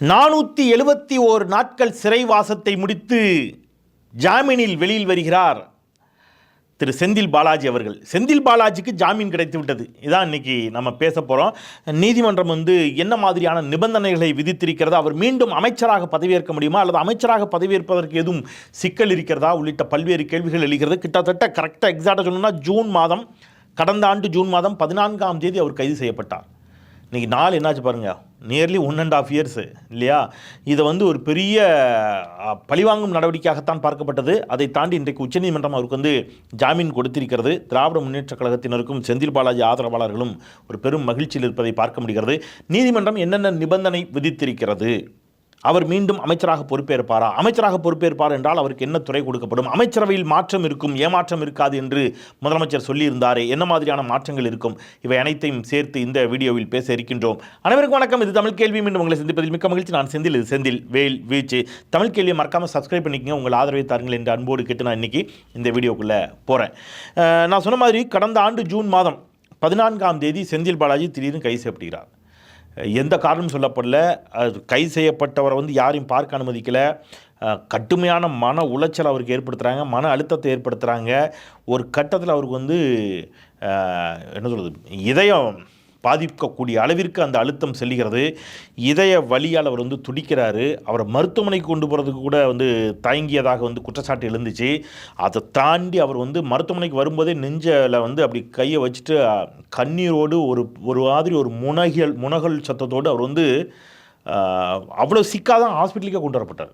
நானூற்றி எழுபத்தி ஓர் நாட்கள் சிறைவாசத்தை முடித்து ஜாமீனில் வெளியில் வருகிறார் திரு செந்தில் பாலாஜி அவர்கள். செந்தில் பாலாஜிக்கு ஜாமீன் கிடைத்து விட்டது. இதான் இன்றைக்கி நம்ம பேச போகிறோம் நீதிமன்றம் வந்து என்ன மாதிரியான நிபந்தனைகளை விதித்திருக்கிறதா அவர் மீண்டும் அமைச்சராக பதவியேற்க முடியுமா அல்லது அமைச்சராக பதவியேற்பதற்கு எதுவும் சிக்கல் இருக்கிறதா உள்ளிட்ட பல்வேறு கேள்விகள் எழுகிறது. கிட்டத்தட்ட கரெக்டாக எக்ஸாக்டாக சொல்லணும்னா ஜூன் மாதம் கடந்த ஆண்டு ஜூன் மாதம் பதினான்காம் தேதி அவர் கைது செய்யப்பட்டார். இன்றைக்கி நாள் என்னாச்சு பாருங்கள் nearly one and half years இல்லையா? இதை வந்து ஒரு பெரிய பழிவாங்கும் நடவடிக்கையாகத்தான் பார்க்கப்பட்டது. அதை தாண்டி இன்றைக்கு உச்சநீதிமன்றம் அவருக்கு வந்து ஜாமீன் கொடுத்திருக்கிறது. திராவிட முன்னேற்றக் கழகத்தினருக்கும் செந்தில் பாலாஜி ஆதரவாளர்களும் ஒரு பெரும் மகிழ்ச்சியில் இருப்பதை பார்க்க முடிகிறது. நீதிமன்றம் என்னென்ன நிபந்தனை விதித்திருக்கிறது? அவர் மீண்டும் அமைச்சராக பொறுப்பேற்பாரா? அமைச்சராக பொறுப்பேற்பார் என்றால் அவருக்கு என்ன துறை கொடுக்கப்படும்? அமைச்சரவையில் மாற்றம் இருக்கும் ஏமாற்றம் இருக்காது என்று முதலமைச்சர் சொல்லியிருந்தாரே. என்ன மாதிரியான மாற்றங்கள் இருக்கும்? இவை அனைத்தையும் சேர்த்து இந்த வீடியோவில் பேச இருக்கின்றோம். அனைவருக்கும் வணக்கம். இது தமிழ் கேள்வி. மீண்டும் உங்களை சந்திப்பதில் மிக்க மகிழ்ச்சி. நான் செந்தில். இது செந்தில் வேல் வீச்சு. தமிழ் கேள்வியை மறக்காமல் சப்ஸ்கிரைப் பண்ணிக்கங்க. உங்கள் ஆதரவை தாருங்கள் என்று அன்போடு கேட்டு நான் இன்றைக்கி இந்த வீடியோக்குள்ளே போகிறேன் நான் சொன்ன மாதிரி கடந்த ஆண்டு ஜூன் மாதம் பதினான்காம் தேதி செந்தில் பாலாஜி திடீர்னு கைது செய்யப்படுகிறார் எந்த காரணமும் சொல்லப்படல. அது கைது செய்யப்பட்டவரை வந்து யாரையும் பார்க்க அனுமதிக்கலை. கட்டுமையான கடுமையான மன உளைச்சல் அவருக்கு ஏற்படுத்துகிறாங்க மன அழுத்தத்தை ஏற்படுத்துகிறாங்க ஒரு கட்டத்தில் அவருக்கு வந்து என்ன சொல்கிறது இதயம் பாதிக்கக்கூடிய அளவிற்கு அந்த அழுத்தம் செல்லுகிறது. இதய வழியால் அவர் வந்து துடிக்கிறாரு. அவரை மருத்துவமனைக்கு கொண்டு போகிறதுக்கு கூட வந்து தயங்கியதாக வந்து குற்றச்சாட்டு எழுந்துச்சு. அதை தாண்டி அவர் வந்து மருத்துவமனைக்கு வரும்போதே நெஞ்சில் வந்து அப்படி கையை வச்சுட்டு கண்ணீரோடு ஒரு ஒரு மாதிரி ஒரு முனகல் முனகல் சத்தத்தோடு அவர் வந்து அவ்வளோ சிக்காதான் ஹாஸ்பிட்டலுக்கே கொண்டு வரப்பட்டார்.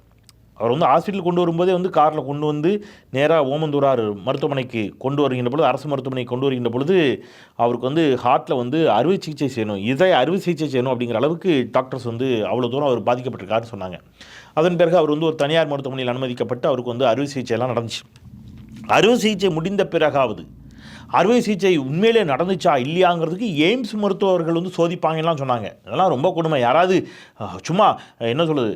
அவர் வந்து ஹாஸ்பிட்டல் கொண்டு வரும்போதே வந்து காரில் கொண்டு வந்து நேராக ஓமந்தூரார் மருத்துவமனைக்கு கொண்டு வருகின்ற பொழுது அரசு மருத்துவமனைக்கு கொண்டு வருகின்ற பொழுது அவருக்கு வந்து ஹார்ட்டில் வந்து அறுவை சிகிச்சை செய்யணும் இதய அறுவை சிகிச்சை செய்யணும் அப்படிங்கிற அளவுக்கு டாக்டர்ஸ் வந்து அவ்வளோ தூரம் அவர் பாதிக்கப்பட்டிருக்காருன்னு சொன்னாங்க. அதன் பிறகு அவர் வந்து ஒரு தனியார் மருத்துவமனையில் அனுமதிக்கப்பட்டு அவருக்கு வந்து அறுவை சிகிச்சையெல்லாம் நடந்துச்சு. அறுவை சிகிச்சை முடிந்த பிறகாவது அறுவை சிகிச்சை உண்மையிலே நடந்துச்சா இல்லையாங்கிறதுக்கு எய்ம்ஸ் மருத்துவர்கள் வந்து சோதிப்பாங்கலாம் சொன்னாங்க. அதெல்லாம் ரொம்ப கொடுமை. யாராவது சும்மா என்ன சொல்லுது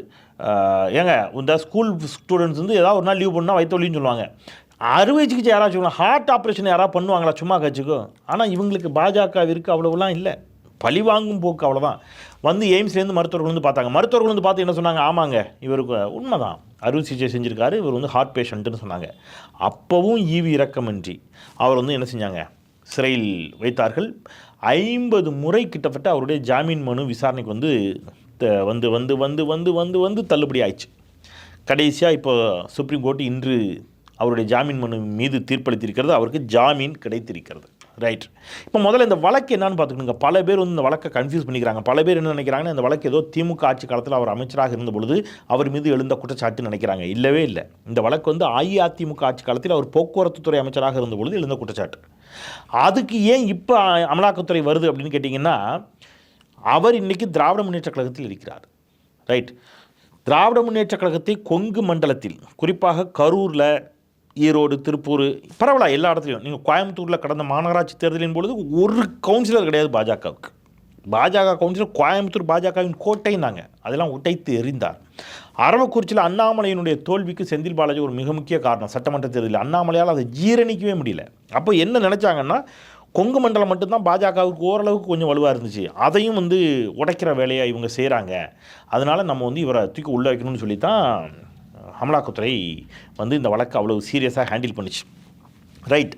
ஏங்க இந்த ஸ்கூல் ஸ்டூடெண்ட்ஸ் வந்து ஏதாவது ஒரு நாள் லீவ் பண்ணால் வயிற்றுலின்னு சொல்லுவாங்க. அறுவை சிகிச்சை யாராச்சும் ஹார்ட் ஆப்ரேஷன் யாராவது பண்ணுவாங்களா? சும்மா கட்சிக்கோ ஆனால் இவங்களுக்கு பாஜகவிற்கு அவ்வளவுலாம் இல்லை. பழி வாங்கும் போக்கு அவ்வளோதான் வந்து எய்ம்ஸ்லேருந்து மருத்துவர்கள் வந்து பார்த்தாங்க. மருத்துவர்கள் வந்து பார்த்து என்ன சொன்னாங்க? ஆமாங்க இவருக்கு உண்மைதான். அறுவை சிகிச்சை செஞ்சுருக்காரு. இவர் வந்து ஹார்ட் பேஷண்ட்டுன்னு சொன்னாங்க. அப்போவும் ஈவி இறக்கமின்றி அவர் வந்து என்ன செஞ்சாங்க? சிறையில் வைத்தார்கள். ஐம்பது முறை கிட்டத்தட்ட அவருடைய ஜாமீன் மனு விசாரணைக்கு வந்து வந்து வந்து வந்து வந்து வந்து வந்து தள்ளுபடி ஆயிடுச்சு. கடைசியாக இப்போ சுப்ரீம் கோர்ட் இன்று அவருடைய ஜாமீன் மனு மீது தீர்ப்பளித்திருக்கிறது. அவருக்கு ஜாமீன் கிடைத்திருக்கிறது. ரைட் இப்போ முதல்ல இந்த வழக்கு என்னன்னு பார்த்துக்கணுங்க. பல பேர் வந்து இந்த வழக்கை கன்ஃபியூஸ் பண்ணிக்கிறாங்க. பல பேர் என்ன நினைக்கிறாங்கன்னா இந்த வழக்கு ஏதோ திமுக ஆட்சி காலத்தில் அவர் அமைச்சராக இருந்த பொழுது அவர் மீது எழுந்த குற்றச்சாட்டு நினைக்கிறாங்க. இல்லவே இல்லை. இந்த வழக்கு வந்து அஇஅதிமுக ஆட்சி காலத்தில் அவர் போக்குவரத்து துறை அமைச்சராக இருந்த பொழுது எழுந்த குற்றச்சாட்டு. அதுக்கு ஏன் இப்போ அமலாக்கத்துறை வருது அப்படின்னு கேட்டிங்கன்னா அவர் இன்றைக்கி திராவிட முன்னேற்ற கழகத்தில் இருக்கிறார். ரைட் திராவிட முன்னேற்ற கழகத்தை கொங்கு மண்டலத்தில் குறிப்பாக கரூரில் ஈரோடு திருப்பூர் பரவாயில்ல எல்லா இடத்துலையும் நீங்கள் கோயம்புத்தூரில் கடந்த மாநகராட்சி தேர்தலின் பொழுது ஒரு கவுன்சிலர் கிடையாது பாஜகவுக்கு. பாஜக கவுன்சிலர் கோயம்புத்தூர் பாஜகவின் கோட்டைன்னாங்க அதெல்லாம் உடைத்து எறிந்தார். அரவக்குறிச்சியில் அண்ணாமலையினுடைய தோல்விக்கு செந்தில் பாலாஜி ஒரு மிக முக்கிய காரணம் சட்டமன்ற தேர்தலில். அண்ணாமலையால் அதை ஜீரணிக்கவே முடியல. அப்போ என்ன நினச்சாங்கன்னா கொங்கு மண்டலம் மட்டும்தான் பாஜகவுக்கு ஓரளவுக்கு கொஞ்சம் வலுவாக இருந்துச்சு. அதையும் வந்து உடைக்கிற வேலையை இவங்க செய்கிறாங்க அதனால் நம்ம வந்து இவரை தூக்கி உள்ள வைக்கணும்னு சொல்லி தான் அமலாக்கத்துறை வந்து இந்த வழக்கு அவ்வளோ சீரியஸாக ஹேண்டில் பண்ணுச்சு. ரைட்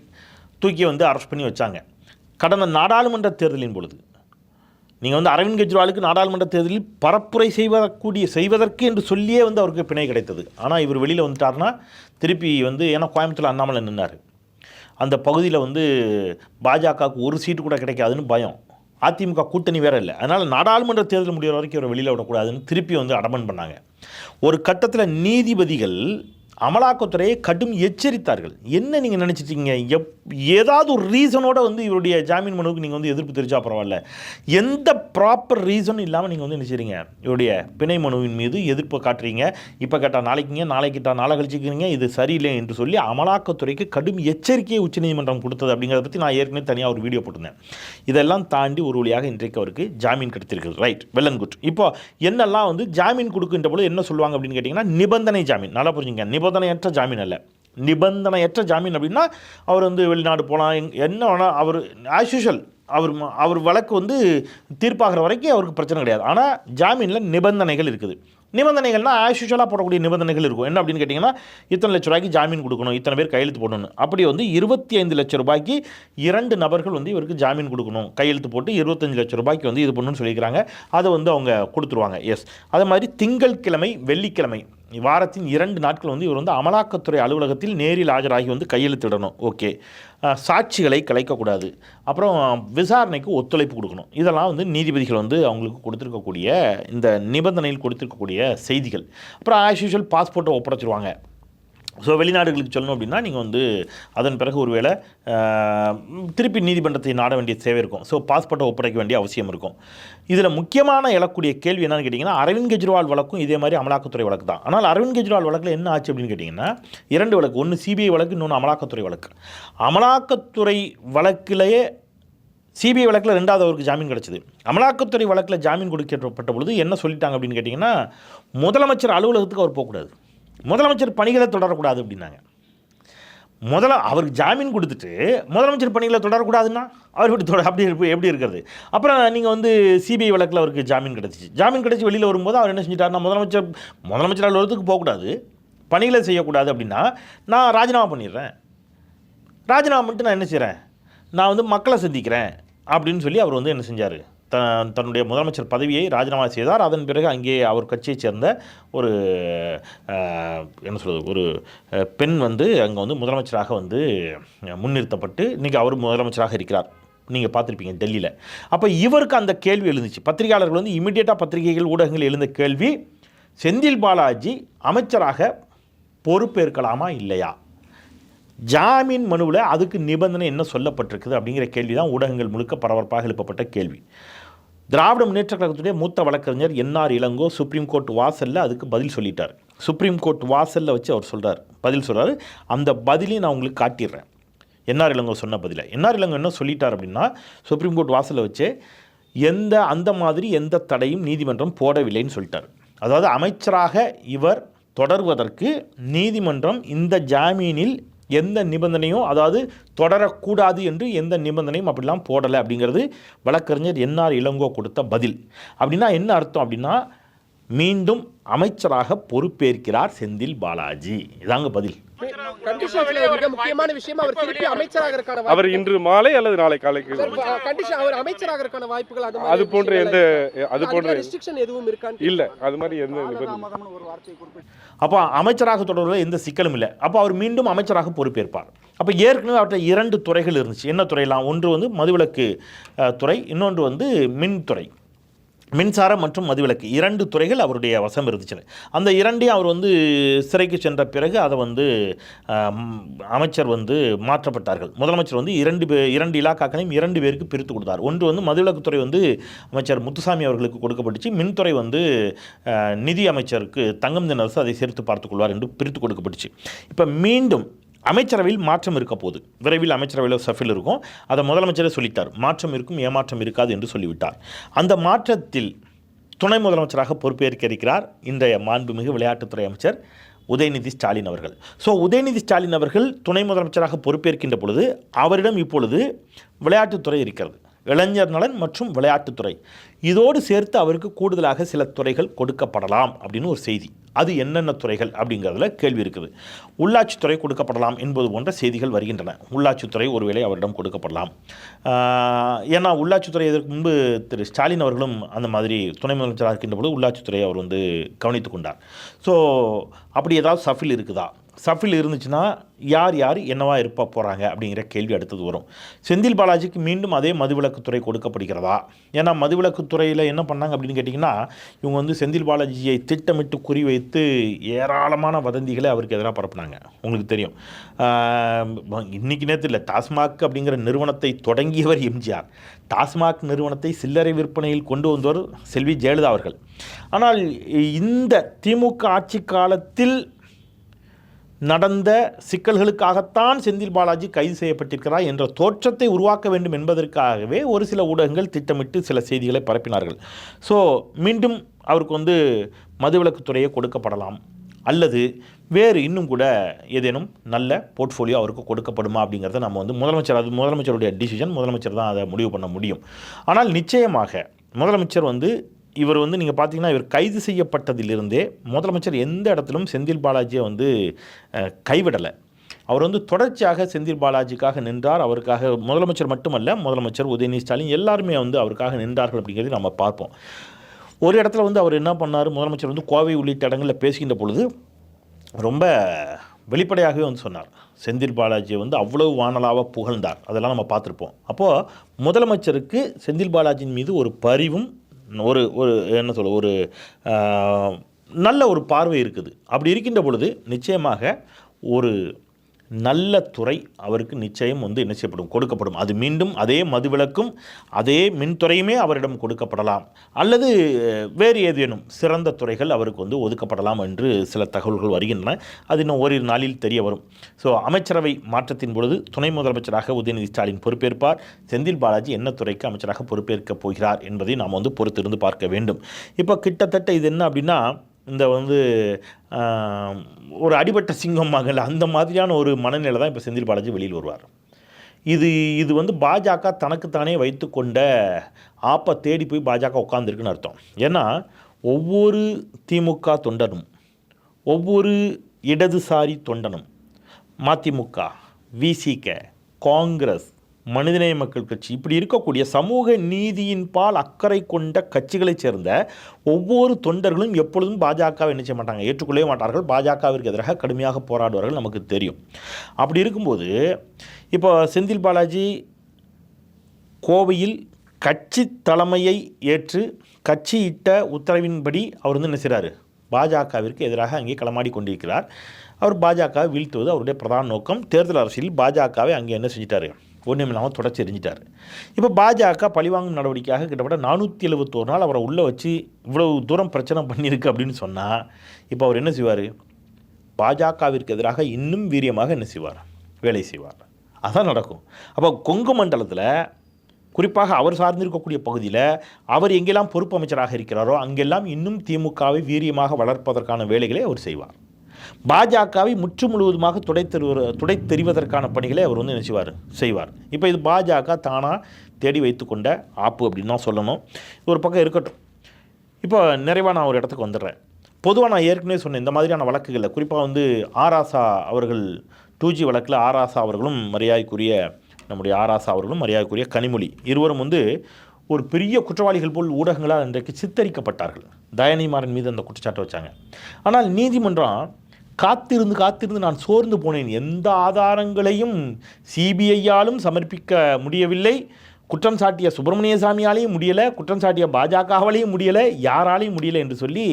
தூக்கி வந்து அரெஸ்ட் பண்ணி வச்சாங்க. கடந்த நாடாளுமன்ற தேர்தலின் பொழுது நீங்கள் வந்து அரவிந்த் கெஜ்ரிவாலுக்கு நாடாளுமன்ற தேர்தலில் பரப்புரை செய்வதற்கூடிய செய்வதற்கு என்று சொல்லியே வந்து அவருக்கு பிணை கிடைத்தது. ஆனால் இவர் வெளியில் வந்துட்டார்னா திருப்பி வந்து ஏன்னா கோயம்புத்தூர் அண்ணாமலை நின்னார். அந்த பகுதியில் வந்து பாஜகவுக்கு ஒரு சீட்டு கூட கிடைக்காதுன்னு பயம். அதிமுக கூட்டணி வேற இல்லை. அதனால் நாடாளுமன்ற தேர்தல் முடிகிற வரைக்கும் இவரை வெளியில் விடக்கூடாதுன்னு திருப்பி வந்து அடமன் பண்ணாங்க. ஒரு கட்டத்தில் நீதிபதிகள் அமலாக்கத்துறையை கடும் எச்சரித்தார்கள். என்ன நீங்கள் நினச்சிட்டீங்க? எப் ஏதாவது ஒரு ரீசனோட வந்து இவருடைய ஜாமீன் மனுவுக்கு நீங்கள் வந்து எதிர்ப்பு தெரிஞ்சா பரவாயில்ல. எந்த ப்ராப்பர் ரீசனும் இல்லாமல் நீங்கள் வந்து என்ன இவருடைய பிணை மனுவின் மீது எதிர்ப்பு காட்டுறீங்க. இப்போ கேட்டால் நாளைக்குங்க நாளை கேட்டால் நாளை கழிச்சுக்கிறீங்க. இது சரியில்லை என்று சொல்லி அமலாக்கத்துறைக்கு கடும் எச்சரிக்கையை உச்சநீதிமன்றம் கொடுத்தது அப்படிங்கிறத பற்றி நான் ஏற்கனவே தனியாக ஒரு வீடியோ போட்டிருந்தேன். இதெல்லாம் தாண்டி ஒரு வழியாக இன்றைக்கு அவருக்கு ஜாமீன் கிடைத்திருக்கிறது. ரைட் வெல் அண்ட் குட் இப்போ என்னெல்லாம் வந்து ஜாமீன் கொடுக்கின்ற பொழுது என்ன சொல்லுவாங்க அப்படின்னு கேட்டிங்கன்னா நிபந்தனை ஜாமீன். நல்லா புரிஞ்சுங்க. நிபந்தனையற்ற ஜாமீன் அல்ல. நிபந்தனையற்ற ஜாமீன் அப்படின்னா அவர் வந்து வெளிநாடு போகலாம் எங் என்ன வேணால் அவர் ஆஸ் யூஷுவல் அவர் அவர் வழக்கு வந்து தீர்ப்பாகிற வரைக்கும் அவருக்கு பிரச்சனை கிடையாது. ஆனால் ஜாமீனில் நிபந்தனைகள் இருக்குது. நிபந்தனைகள்னால் ஆஸ் யூஷுவலாக போடக்கூடிய நிபந்தனைகள் இருக்கும். என்ன அப்படின்னு கேட்டிங்கன்னா இத்தனை லட்ச ரூபாய்க்கு ஜாமீன் கொடுக்கணும் இத்தனை பேர் கையெழுத்து போடணும் அப்படி வந்து இருபத்தி ஐந்து லட்ச ரூபாய்க்கு இரண்டு நபர்கள் வந்து இவருக்கு ஜாமீன் கொடுக்கணும். கையெழுத்து போட்டு இருபத்தஞ்சு லட்ச ரூபாய்க்கு வந்து இது பண்ணணும்னு சொல்லிக்கிறாங்க அதை வந்து அவங்க கொடுத்துருவாங்க. எஸ் அதே மாதிரி திங்கட்கிழமை வெள்ளிக்கிழமை வாரத்தின் இரண்டு நாட்கள் வந்து இவர் வந்து அமலாக்கத்துறை அலுவலகத்தில் நேரில் ஆஜராகி வந்து கையெழுத்திடணும். ஓகே. சாட்சிகளை கலைக்கக்கூடாது. அப்புறம் விசாரணைக்கு ஒத்துழைப்பு கொடுக்கணும். இதெல்லாம் வந்து நீதிபதிகள் வந்து அவங்களுக்கு கொடுத்துருக்கக்கூடிய இந்த நிபந்தனையில் கொடுத்துருக்கக்கூடிய செய்திகள். அப்புறம் ஆஸ் யூஷுவல் பாஸ்போர்ட்டை ஒப்படைச்சிருவாங்க. ஸோ வெளிநாடுகளுக்கு சொல்லணும் அப்படின்னா நீங்கள் வந்து அதன் பிறகு ஒருவேளை திருப்பி நீதிமன்றத்தை நாட வேண்டிய தேவை இருக்கும். ஸோ பாஸ்போர்ட்டை ஒப்படைக்க வேண்டிய அவசியம் இருக்கும். இதில் முக்கியமான எழக்கூடிய கேள்வி என்னன்னு கேட்டிங்கன்னா அரவிந்த் கெஜ்ரிவால் வழக்கும் இதே மாதிரி அமலாக்கத்துறை வழக்கு தான். ஆனால் அரவிந்த் கெஜ்ரிவால் வழக்கில் என்ன ஆச்சு அப்படின்னு கேட்டிங்கன்னா இரண்டு வழக்கு. ஒன்று சிபிஐ வழக்கு இன்னொன்று அமலாக்கத்துறை வழக்கு. அமலாக்கத்துறை வழக்கிலேயே சிபிஐ வழக்கில் ரெண்டாவது அவருக்கு ஜாமீன் கிடச்சிது. அமலாக்கத்துறை வழக்கில் ஜாமீன் கொடுக்கப்பட்ட பொழுது என்ன சொல்லிட்டாங்க அப்படின்னு கேட்டிங்கன்னா முதலமைச்சர் அலுவலகத்துக்கு அவர் போகக்கூடாது. முதலமைச்சர் பணிகளை தொடரக்கூடாது அப்படின்னாங்க. முதல்ல அவருக்கு ஜாமீன் கொடுத்துட்டு முதலமைச்சர் பணிகளை தொடரக்கூடாதுன்னா அவர் இப்படி தொட அப்படி இருப்பு எப்படி இருக்கிறது? அப்புறம் நீங்கள் வந்து சிபிஐ வழக்கில் அவருக்கு ஜாமீன் கிடச்சிச்சு. ஜாமீன் கிடச்சி வெளியில் வரும்போது அவர் என்ன செஞ்சிட்டாருன்னா முதலமைச்சர் முதலமைச்சர் அலுவலகத்துக்கு போகக்கூடாது. பணிகளை செய்யக்கூடாது அப்படின்னா நான் ராஜினாமா பண்ணிடுறேன். ராஜினாமா பண்ணிட்டு நான் என்ன செய்கிறேன் நான் வந்து மக்களை சந்திக்கிறேன் அப்படின்னு சொல்லி அவர் வந்து என்ன செஞ்சார்? த தன்னுடைய முதலமைச்சர் பதவியை ராஜினாமா செய்தார். அதன் பிறகு அங்கே அவர் கட்சியைச் சேர்ந்த ஒரு என்ன சொல்கிறது ஒரு பெண் வந்து அங்கே வந்து முதலமைச்சராக வந்து முன்னிறுத்தப்பட்டு இன்றைக்கி அவர் முதலமைச்சராக இருக்கிறார். நீங்கள் பார்த்துருப்பீங்க டெல்லியில். அப்போ இவருக்கு அந்த கேள்வி எழுந்துச்சு. பத்திரிகையாளர்கள் வந்து இமிடியேட்டாக பத்திரிகைகள் ஊடகங்கள் எழுந்த கேள்வி செந்தில் பாலாஜி அமைச்சராக பொறுப்பேற்கலாமா இல்லையா? ஜாமீன் மனுவில் அதுக்கு நிபந்தனை என்ன சொல்லப்பட்டிருக்குது அப்படிங்கிற கேள்வி தான் ஊடகங்கள் முழுக்க பரபரப்பாக எழுப்பப்பட்ட கேள்வி. திராவிட முன்னேற்ற கழகத்துடைய மூத்த வழக்கறிஞர் என்ஆர் இளங்கோ சுப்ரீம் கோர்ட் வாசலில் அதுக்கு பதில் சொல்லிட்டார். சுப்ரீம் கோர்ட் வாசலில் வச்சு அவர் சொல்கிறார் பதில் சொல்கிறார் அந்த பதிலையும் நான் உங்களுக்கு காட்டிடுறேன். என்ஆர் இளங்கோ சொன்ன பதிலை. என்ஆர் இளங்கோ என்ன சொல்லிட்டார் அப்படின்னா சுப்ரீம் கோர்ட் வாசலில் வச்சு எந்த அந்த மாதிரி எந்த தடையும் நீதிமன்றம் போடவில்லைன்னு சொல்லிட்டார். அதாவது அமைச்சராக இவர் தொடர்வதற்கு நீதிமன்றம் இந்த ஜாமீனில் எந்த நிபந்தனையும் அதாவது தொடரக்கூடாது என்று எந்த நிபந்தனையும் அப்படிலாம் போடலை அப்படிங்கிறது வழக்கறிஞர் என்ஆர் இளங்கோ கொடுத்த பதில். அப்படின்னா என்ன அர்த்தம் அப்படின்னா மீண்டும் அமைச்சராக பொறுப்பேற்கிறார் செந்தில் பாலாஜி. இதாங்க பதில். முக்கியமான விஷயம் அவர் திருப்பி அமைச்சராகிறதுக்கான அவர் இன்று மாலை அல்லது நாளை காலைக்கு கண்டிஷன் அவர் அமைச்சராகிறதுக்கான வாய்ப்புகள் அது அது போன்ற எந்த அது போன்ற ரெஸ்ட்ரிக்ஷன் எதுவும் இருக்கான்னு இல்ல அது மாதிரி எந்த அப்போ அமைச்சராக தொடர்வதில் எந்த சிக்கலும் இல்லை. அப்போ அவர் மீண்டும் அமைச்சராக பொறுப்பேற்பார். அப்போ ஏற்கனவே அவர்கிட்ட இரண்டு துறைகள் இருந்துச்சு. என்ன துறையெல்லாம்? ஒன்று வந்து மதுவிலக்கு துறை இன்னொன்று வந்து மின்துறை. மின்சாரம் மற்றும் மதுவிலக்கு இரண்டு துறைகள் அவருடைய வசம் இருந்துச்சு அந்த இரண்டையும் அவர் வந்து சிறைக்கு சென்ற பிறகு அதை வந்து அமைச்சர் வந்து மாற்றப்பட்டார்கள். முதலமைச்சர் வந்து இரண்டு பே இரண்டு இலாக்காக்களையும் இரண்டு பேருக்கு பிரித்து கொடுத்தார். ஒன்று வந்து மதுவிலக்குத்துறை வந்து அமைச்சர் முத்துசாமி அவர்களுக்கு கொடுக்கப்பட்டுச்சு. மின்துறை வந்து நிதி அமைச்சருக்கு தங்கம் தினரசு அதை சேர்த்து பார்த்துக்கொள்வார் என்று பிரித்து கொடுக்கப்பட்டுச்சு. இப்போ மீண்டும் அமைச்சரவையில் மாற்றம் இருக்க போது விரைவில் அமைச்சரவையில் சஃபில் இருக்கும். அதை முதலமைச்சரே சொல்லிட்டார். மாற்றம் இருக்கும் ஏமாற்றம் இருக்காது என்று சொல்லிவிட்டார். அந்த மாற்றத்தில் துணை முதலமைச்சராக பொறுப்பேற்க இருக்கிறார் இன்றைய மாண்புமிகு விளையாட்டுத்துறை அமைச்சர் உதயநிதி ஸ்டாலின் அவர்கள். ஸோ உதயநிதி ஸ்டாலின் அவர்கள் துணை முதலமைச்சராக பொறுப்பேற்கின்ற பொழுது அவரிடம் இப்பொழுது விளையாட்டுத்துறை இருக்கிறது. இளைஞர் நலன் மற்றும் விளையாட்டுத்துறை. இதோடு சேர்த்து அவருக்கு கூடுதலாக சில துறைகள் கொடுக்கப்படலாம் அப்படின்னு ஒரு செய்தி. அது என்னென்ன துறைகள் அப்படிங்கிறதுல கேள்வி இருக்குது. உள்ளாட்சித்துறை கொடுக்கப்படலாம் என்பது போன்ற செய்திகள் வருகின்றன. உள்ளாட்சித்துறை ஒருவேளை அவரிடம் கொடுக்கப்படலாம். ஏன்னா உள்ளாட்சித்துறை இதற்கு முன்பு திரு ஸ்டாலின் அவர்களும் அந்த மாதிரி துணை முதலமைச்சராக இருக்கின்ற பொழுது உள்ளாட்சித்துறை அவர் வந்து கவனித்து கொண்டார். ஸோ அப்படி ஏதாவது சஃபில் இருக்குதா? சஃபில் இருந்துச்சுன்னா யார் யார் என்னவா இருப்ப போகிறாங்க அப்படிங்கிற கேள்வி அடுத்தது வரும். செந்தில் பாலாஜிக்கு மீண்டும் அதே மதுவிலக்குத்துறை கொடுக்கப்படுகிறதா? ஏன்னா மதுவிலக்குத்துறையில் என்ன பண்ணாங்க அப்படின்னு கேட்டிங்கன்னா இவங்க வந்து செந்தில் பாலாஜியை திட்டமிட்டு குறிவைத்து ஏராளமான வதந்திகளை அவருக்கு எதிராக பரப்புனாங்க. உங்களுக்கு தெரியும். இன்றைக்கி நேரத்தில் இல்லை டாஸ்மாக் அப்படிங்கிற நிறுவனத்தை தொடங்கியவர் எம்ஜிஆர். டாஸ்மாக் நிறுவனத்தை சில்லறை விற்பனையில் கொண்டு வந்தவர் செல்வி ஜெயலலிதா அவர்கள். ஆனால் இந்த திமுக ஆட்சி காலத்தில் நடந்த சிக்கல்களுக்காகத்தான் செந்தில் பாலாஜி கைது செய்யப்பட்டிருக்கிறார் என்ற தோற்றத்தை உருவாக்க வேண்டும் என்பதற்காகவே ஒரு சில ஊடகங்கள் திட்டமிட்டு சில செய்திகளை பரப்பினார்கள். ஸோ மீண்டும் அவருக்கு வந்து மதுவிலக்குத்துறையை கொடுக்கப்படலாம். அல்லது வேறு இன்னும் கூட ஏதேனும் நல்ல போர்ட்ஃபோலியோ அவருக்கு கொடுக்கப்படுமா அப்படிங்கிறத நம்ம வந்து முதலமைச்சர் அது முதலமைச்சருடைய டிசிஷன் முதலமைச்சர் தான் அதை முடிவு பண்ண முடியும். ஆனால் நிச்சயமாக முதலமைச்சர் வந்து இவர் வந்து நீங்கள் பார்த்தீங்கன்னா இவர் கைது செய்யப்பட்டதிலிருந்தே முதலமைச்சர் எந்த இடத்திலும் செந்தில் பாலாஜியை வந்து கைவிடலை. அவர் வந்து தொடர்ச்சியாக செந்தில் பாலாஜிக்காக நின்றார். அவருக்காக முதலமைச்சர் மட்டுமல்ல முதலமைச்சர் உதயநிதி ஸ்டாலின் எல்லாருமே வந்து அவருக்காக நின்றார்கள் அப்படிங்கிறது நம்ம பார்ப்போம். ஒரு இடத்துல வந்து அவர் என்ன பண்ணார்? முதலமைச்சர் வந்து கோவை உள்ளிட்ட இடங்களில் பேசுகின்ற பொழுது ரொம்ப வெளிப்படையாகவே வந்து சொன்னார். செந்தில் பாலாஜியை வந்து அவ்வளவு வானலாக புகழ்ந்தார். அதெல்லாம் நம்ம பார்த்துருப்போம். அப்போது முதலமைச்சருக்கு செந்தில் பாலாஜியின் மீது ஒரு பரிவும் ஒரு ஒரு என்ன சொல்ல ஒரு நல்ல ஒரு பார்வை இருக்குது. அப்படி இருக்கின்ற பொழுது நிச்சயமாக ஒரு நல்ல துறை அவருக்கு நிச்சயம் வந்து என்ன செய்யப்படும்? கொடுக்கப்படும். அது மீண்டும் அதே மதுவிலக்கும் அதே மின்துறையுமே அவரிடம் கொடுக்கப்படலாம். அல்லது வேறு ஏதேனும் சிறந்த துறைகள் அவருக்கு வந்து ஒதுக்கப்படலாம் என்று சில தகவல்கள் வருகின்றன. அது இன்னும் ஓரிரு நாளில் தெரிய வரும். ஸோ அமைச்சரவை மாற்றத்தின் பொழுது துணை முதலமைச்சராக உதயநிதி ஸ்டாலின் பொறுப்பேற்பார். செந்தில் பாலாஜி என்ன துறைக்கு அமைச்சராக பொறுப்பேற்கப் போகிறார் என்பதை நாம் வந்து பொறுத்திருந்து பார்க்க வேண்டும். இப்போ கிட்டத்தட்ட இது என்ன அப்படின்னா இந்த வந்து ஒரு அடிபட்ட சிங்கம் மகள் அந்த மாதிரியான ஒரு மனநிலை தான் இப்போ செந்தில் பாலாஜி வெளியில் வருவார். இது இது வந்து பாஜக தனக்குத்தானே வைத்துக்கொண்ட ஆப்பை தேடி போய் பாஜக உட்காந்துருக்குன்னு அர்த்தம். ஏன்னா ஒவ்வொரு திமுக தொண்டனும் ஒவ்வொரு இடதுசாரி தொண்டனும் மதிமுக விசிக காங்கிரஸ் மனிதநேய மக்கள் கட்சி இப்படி இருக்கக்கூடிய சமூக நீதியின் பால் அக்கறை கொண்ட கட்சிகளைச் சேர்ந்த ஒவ்வொரு தொண்டர்களும் எப்பொழுதும் பாஜகவை என்ன செய்ய மாட்டாங்க? ஏற்றுக்கொள்ளவே மாட்டார்கள். பாஜகவிற்கு எதிராக கடுமையாக போராடுவார்கள் நமக்கு தெரியும். அப்படி இருக்கும்போது இப்போ செந்தில் பாலாஜி கோவையில் கட்சி தலைமையை ஏற்று கட்சி இட்ட உத்தரவின்படி அவர் வந்து என்ன செய்கிறாரு பாஜகவிற்கு எதிராக அங்கே களமாடி கொண்டிருக்கிறார். அவர் பாஜகவை வீழ்த்துவது அவருடைய பிரதான நோக்கம். தேர்தல் அரசியலில் பாஜகவை அங்கே என்ன செஞ்சிட்டாரு? ஒன்றும் இல்லாமல் தொடச்சி எரிஞ்சிட்டார். இப்போ பாஜக பழிவாங்கும் நடவடிக்கையாக கிட்டத்தட்ட நானூற்றி எழுபத்தோரு நாள் அவரை உள்ளே வச்சு இவ்வளோ தூரம் பிரச்சனை பண்ணியிருக்கு அப்படின்னு சொன்னால் இப்போ அவர் என்ன செய்வார்? பாஜகவிற்கு எதிராக இன்னும் வீரியமாக என்ன செய்வார்? வேலை செய்வார்? அதான் நடக்கும். அப்போ கொங்கு மண்டலத்தில் குறிப்பாக அவர் சார்ந்திருக்கக்கூடிய பகுதியில் அவர் எங்கெல்லாம் பொறுப்பு அமைச்சராக இருக்கிறாரோ அங்கெல்லாம் இன்னும் திமுகவை வீரியமாக வளர்ப்பதற்கான வேலைகளை அவர் செய்வார். பாஜகவை முற்று முழுவதுமாக துடைத்தெறிவ துடைத்தெறிவதற்கான பணிகளை அவர் வந்து நினைச்சுவார் செய்வார்? இப்போ இது பாஜக தானாக தேடி வைத்துக்கொண்ட ஆப்பு அப்படின்னு தான் சொல்லணும். ஒரு பக்கம் இருக்கட்டும். இப்போ நிறைவாக நான் ஒரு இடத்துக்கு வந்துடுறேன். பொதுவாக நான் ஏற்கனவே சொன்னேன் இந்த மாதிரியான வழக்குகளில் குறிப்பாக வந்து ஆராசா அவர்கள் டூ ஜி வழக்கில் ஆராசா அவர்களும் மரியாதைக்குரிய நம்முடைய ஆராசா அவர்களும் மரியாதைக்குரிய கனிமொழி. இருவரும் வந்து ஒரு பெரிய குற்றவாளிகள் போல் ஊடகங்களால் இன்றைக்கு சித்தரிக்கப்பட்டார்கள். தயனிமாறன் மீது அந்த குற்றச்சாட்டை வச்சாங்க. ஆனால் நீதிமன்றம் காத்திருந்து காத்திருந்து நான் சோர்ந்து போனேன். எந்த ஆதாரங்களையும் சிபிஐயாலும் சமர்ப்பிக்க முடியவில்லை. குற்றம் சாட்டிய சுப்பிரமணிய சாமியாலையும் முடியலை குற்றம் சாட்டிய பாஜகவாலையும் முடியலை யாராலையும் முடியலை என்று சொல்லி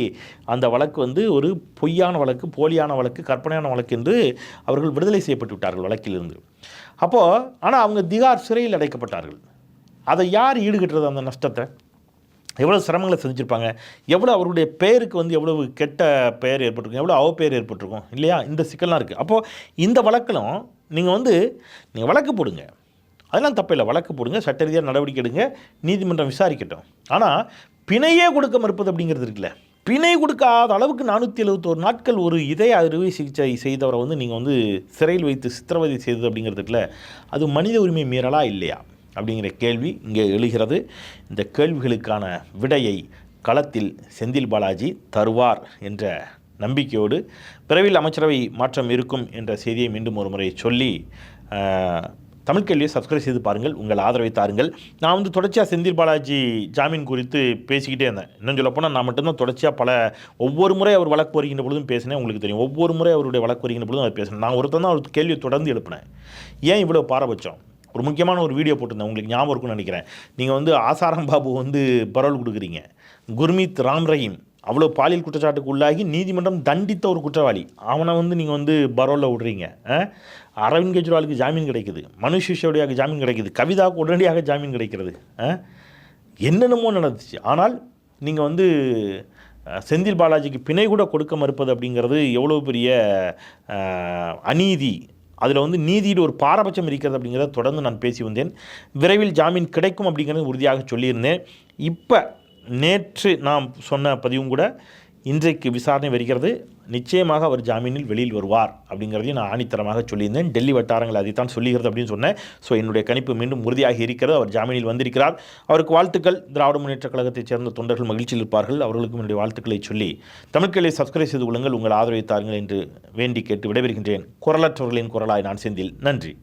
அந்த வழக்கு வந்து ஒரு பொய்யான வழக்கு போலியான வழக்கு கற்பனையான வழக்கு என்று அவர்கள் விடுதலை செய்யப்பட்டு விட்டார்கள் வழக்கிலிருந்து. அப்போது ஆனால் அவங்க திகார் சிறையில் அடைக்கப்பட்டார்கள். அதை யார் ஈடுகட்டுறது அந்த நஷ்டத்தை? எவ்வளோ சிரமங்களை செஞ்சுருப்பாங்க எவ்வளோ அவருடைய பெயருக்கு வந்து எவ்வளவு கெட்ட பெயர் ஏற்பட்டிருக்கும்? எவ்வளோ அவ பெயர் ஏற்பட்டிருக்கும்? இல்லையா? இந்த சிக்கல்லாம் இருக்குது அப்போது இந்த வழக்கிலும் நீங்கள் வந்து நீங்கள் வழக்கு போடுங்க. அதெல்லாம் தப்பில்லை. வழக்கு போடுங்க. சட்ட ரீதியாக நடவடிக்கை எடுங்க. நீதிமன்றம் விசாரிக்கட்டும். ஆனால் பிணையே கொடுக்க மறுப்பது அப்படிங்கிறது இருக்குல்ல. பிணை கொடுக்காத அளவுக்கு நானூற்றி எழுபத்தோரு நாட்கள் ஒரு இதய அறுவை சிகிச்சை செய்தவரை வந்து நீங்கள் வந்து சிறையில் வைத்து சித்திரவதை செய்தது அப்படிங்கிறதுக்குல அது மனித உரிமை மீறலா இல்லையா? அப்படிங்கிற கேள்வி இங்கே எழுகிறது. இந்த கேள்விகளுக்கான விடையை களத்தில் செந்தில் பாலாஜி தருவார் என்ற நம்பிக்கையோடு விரைவில் அமைச்சரவை மாற்றம் இருக்கும் என்ற செய்தியை மீண்டும் ஒரு முறை சொல்லி தமிழ் கேள்வியை சப்ஸ்கிரைப் செய்து பாருங்கள் உங்கள் ஆதரவை தாருங்கள். நான் வந்து தொடர்ச்சியாக செந்தில் பாலாஜி ஜாமீன் குறித்து பேசிக்கிட்டே இருந்தேன். இன்னும் சொல்லப்போனால் நான் மட்டும்தான் தொடர்ச்சியாக பல ஒவ்வொரு முறை அவர் வழக்கு வருகின்ற பொழுதும் பேசினேன் உங்களுக்கு தெரியும். ஒவ்வொரு முறை அவருடைய வழக்கு வருகின்ற பொழுதும் அவர் பேசினேன். நான் ஒருத்தர் தான் அவர் கேள்வியை தொடர்ந்து எழுப்பினேன். ஏன் இவ்வளோ பாரபட்சம்? ஒரு முக்கியமான ஒரு வீடியோ போட்டிருந்தேன். உங்களுக்கு ஞாபகம் இருக்கும்னு நினைக்கிறேன். நீங்கள் வந்து ஆசாராம் பாபு வந்து பரோல் கொடுக்குறீங்க. குர்மீத் ராம் ரஹீம் அவ்வளோ பாலியல் குற்றச்சாட்டுக்கு உள்ளாகி நீதிமன்றம் தண்டித்த ஒரு குற்றவாளி. அவனை வந்து நீங்கள் வந்து பரோலில் விடுறீங்க. ஆ? அரவிந்த் கெஜ்ரிவாலுக்கு ஜாமீன் கிடைக்குது. மனுஷ் சிசோடியாவுக்கு ஜாமீன் கிடைக்குது. கவிதாவுக்கு உடனடியாக ஜாமீன் கிடைக்கிறது. ஆ? என்னென்னமோ நடந்துச்சு. ஆனால் நீங்கள் வந்து செந்தில் பாலாஜிக்கு பிணை கூட கொடுக்க மறுப்பது அப்படிங்கிறது எவ்வளோ பெரிய அநீதி. அதில் வந்து நீதியில் ஒரு பாரபட்சம் இருக்கிறது அப்படிங்கிறத தொடர்ந்து நான் பேசி வந்தேன். விரைவில் ஜாமீன் கிடைக்கும் அப்படிங்கிறது உறுதியாக சொல்லியிருந்தேன். இப்போ நேற்று நாம் சொன்ன பதிவும் கூட இன்றைக்கு விசாரணை வருகிறது. நிச்சயமாக அவர் ஜாமீனில் வெளியில் வருவார் அப்படிங்கிறதையும் நான் ஆணித்தரமாக சொல்லியிருந்தேன். டெல்லி வட்டாரங்கள் அதைத்தான் சொல்லுகிறது அப்படின்னு சொன்னேன். ஸோ என்னுடைய கணிப்பு மீண்டும் உறுதியாகி இருக்கிறது. அவர் ஜாமீனில் வந்திருக்கிறார். அவருக்கு வாழ்த்துக்கள். திராவிட முன்னேற்ற கழகத்தைச் சேர்ந்த தொண்டர்கள் மகிழ்ச்சியில் இருப்பார்கள். அவர்களுக்கும் என்னுடைய வாழ்த்துக்களை சொல்லி தமிழ்களை சப்ஸ்கிரைப் செய்து கொள்ளுங்கள். உங்கள் ஆதரவை தாருங்கள் என்று வேண்டி கேட்டு விடைபெறுகின்றேன். குரலற்றவர்களின் குரலாய் நான் செந்தில். நன்றி.